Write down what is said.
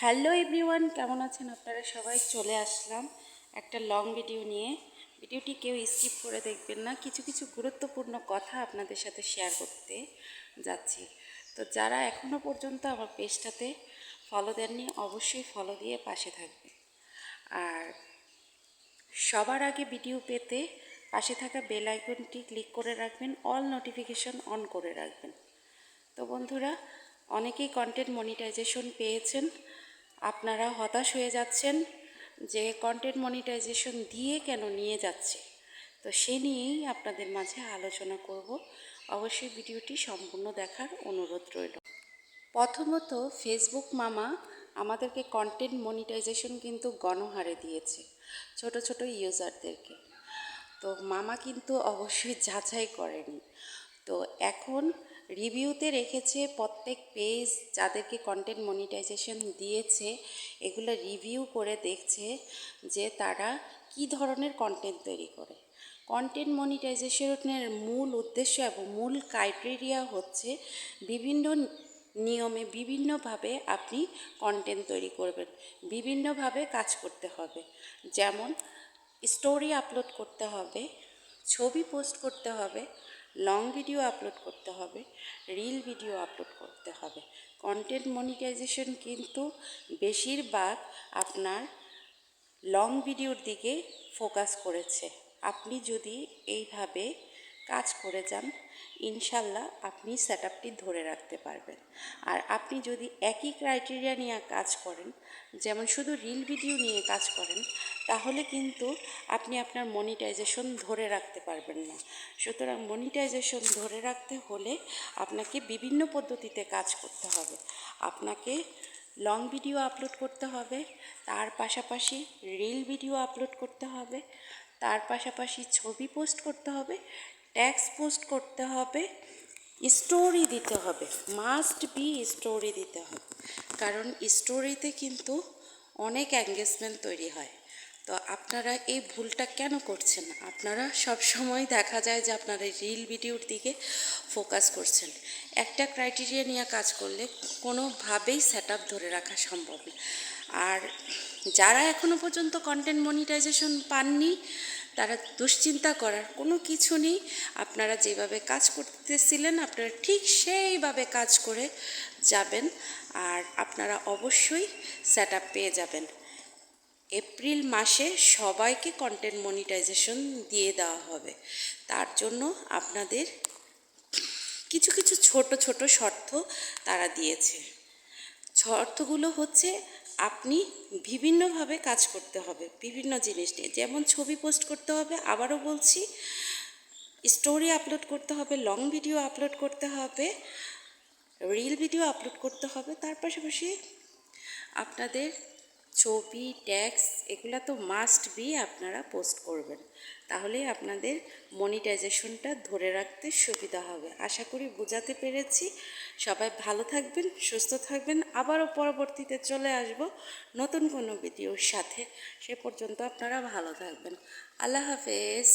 Hello everyone, কেমন আছেন আপনারা? সবাই চলে আসলাম একটা লং ভিডিও নিয়ে। ভিডিওটি কেউ স্কিপ করে দেখবেন না। কিছু কিছু গুরুত্বপূর্ণ কথা আপনাদের সাথে শেয়ার করতে যাচ্ছি। তো যারা এখনও পর্যন্ত আমার পেজটাতে ফলো দেননি, অবশ্যই ফলো দিয়ে পাশে থাকবে আর সবার আগে ভিডিও পেতে পাশে থাকা বেল আইকনটি ক্লিক করে রাখবেন অল নোটিফিকেশন অন করে রাখবেন। তো বন্ধুরা, অনেকেই কন্টেন্ট মনিটাইজেশন পেয়েছেন। আপনারা হতাশ হয়ে যাচ্ছেন যে কন্টেন্ট মনিটাইজেশন দিয়ে কেন নিয়ে যাচ্ছে। তো সে নিয়েই আপনাদের মাঝে আলোচনা করব। অবশ্যই ভিডিওটি সম্পূর্ণ দেখার অনুরোধ রইল। প্রথমত ফেসবুক মামা আমাদেরকে কন্টেন্ট মনিটাইজেশন কিন্তু গণহারে দিয়েছে, ছোট ছোট ইউজারদেরকে। তো মামা কিন্তু অবশ্যই যাচাই করেনি। তো এখন রিভিউতে রেখেছে প্রত্যেক পেজ যাদেরকে কন্টেন্ট মনিটাইজেশন দিয়েছে, এগুলো রিভিউ করে দেখছে যে তারা কি ধরনের কন্টেন্ট তৈরি করে। কন্টেন্ট মনিটাইজেশনের মূল উদ্দেশ্য এবং মূল ক্রাইটেরিয়া হচ্ছে বিভিন্ন নিয়মে বিভিন্নভাবে আপনি কন্টেন্ট তৈরি করবেন, বিভিন্নভাবে কাজ করতে হবে। যেমন স্টোরি আপলোড করতে হবে, ছবি পোস্ট করতে হবে লং ভিডিও আপলোড করতে হবে রিল ভিডিও আপলোড করতে হবে। কন্টেন্ট মনিটাইজেশন কিন্তু বেশিরভাগ আপনার লং ভিডিওর দিকে ফোকাস করেছে। আপনি যদি এইভাবে কাজ করে যান, ইনশাল্লাহ আপনি সেট আপটি ধরে রাখতে পারবেন। আর আপনি যদি একই ক্রাইটেরিয়া নিয়ে কাজ করেন, যেমন শুধু রিল ভিডিও নিয়ে কাজ করেন, তাহলে কিন্তু আপনি আপনার মনিটাইজেশন ধরে রাখতে পারবেন না। সুতরাং মনিটাইজেশন ধরে রাখতে হলে আপনাকে বিভিন্ন পদ্ধতিতে কাজ করতে হবে। আপনাকে লং ভিডিও আপলোড করতে হবে, তার পাশাপাশি রিল ভিডিও আপলোড করতে হবে, তার পাশাপাশি ছবি পোস্ট করতে হবে ট্যাক্স পোস্ট করতে হবে স্টোরি দিতে হবে মাস্ট বি স্টোরি দিতে হবে। কারণ স্টোরিতে কিন্তু অনেক অ্যাঙ্গেজমেন্ট তৈরি হয়। তো আপনারা এই ভুলটা কেন করছেন? আপনারা সব সময় দেখা যায় যে আপনারা রিল ভিডিওর দিকে ফোকাস করছেন। একটা ক্রাইটেরিয়া নিয়ে কাজ করলে কোনোভাবেই সেট আপ ধরে রাখা সম্ভব না। আর যারা এখনও পর্যন্ত কন্টেন্ট মনিটাইজেশন পাননি তারা দুশ্চিন্তা করার কোনো কিছু নেই। আপনারা যেভাবে কাজ করতেছিলেন, আপনারা ঠিক সেইভাবে কাজ করে যাবেন আর আপনারা অবশ্যই সেট পেয়ে যাবেন। এপ্রিল মাসে সবাইকে কন্টেন্ট মনিটাইজেশন দিয়ে দেওয়া হবে। তার জন্য আপনাদের কিছু কিছু ছোট ছোট শর্ত তারা দিয়েছে। শর্তগুলো হচ্ছে আপনি বিভিন্নভাবে কাজ করতে হবে, বিভিন্ন জিনিস নিয়ে। যেমন ছবি পোস্ট করতে হবে, আবারও বলছি স্টোরি আপলোড করতে হবে লং ভিডিও আপলোড করতে হবে রিল ভিডিও আপলোড করতে হবে, তার পাশাপাশি আপনাদের ছবি ট্যাক্স এগুলো তো মাস্ট বি আপনারা পোস্ট করবেন। তাহলে আপনাদের মনিটাইজেশনটা ধরে রাখতে সুবিধা হবে। আশা করি বোঝাতে পেরেছি। সবাই ভালো থাকবেন, সুস্থ থাকবেন। আবারও পরবর্তীতে চলে আসব নতুন কোনো ভিডিওর সাথে। সে পর্যন্ত আপনারা ভালো থাকবেন। আল্লাহ হাফেজ।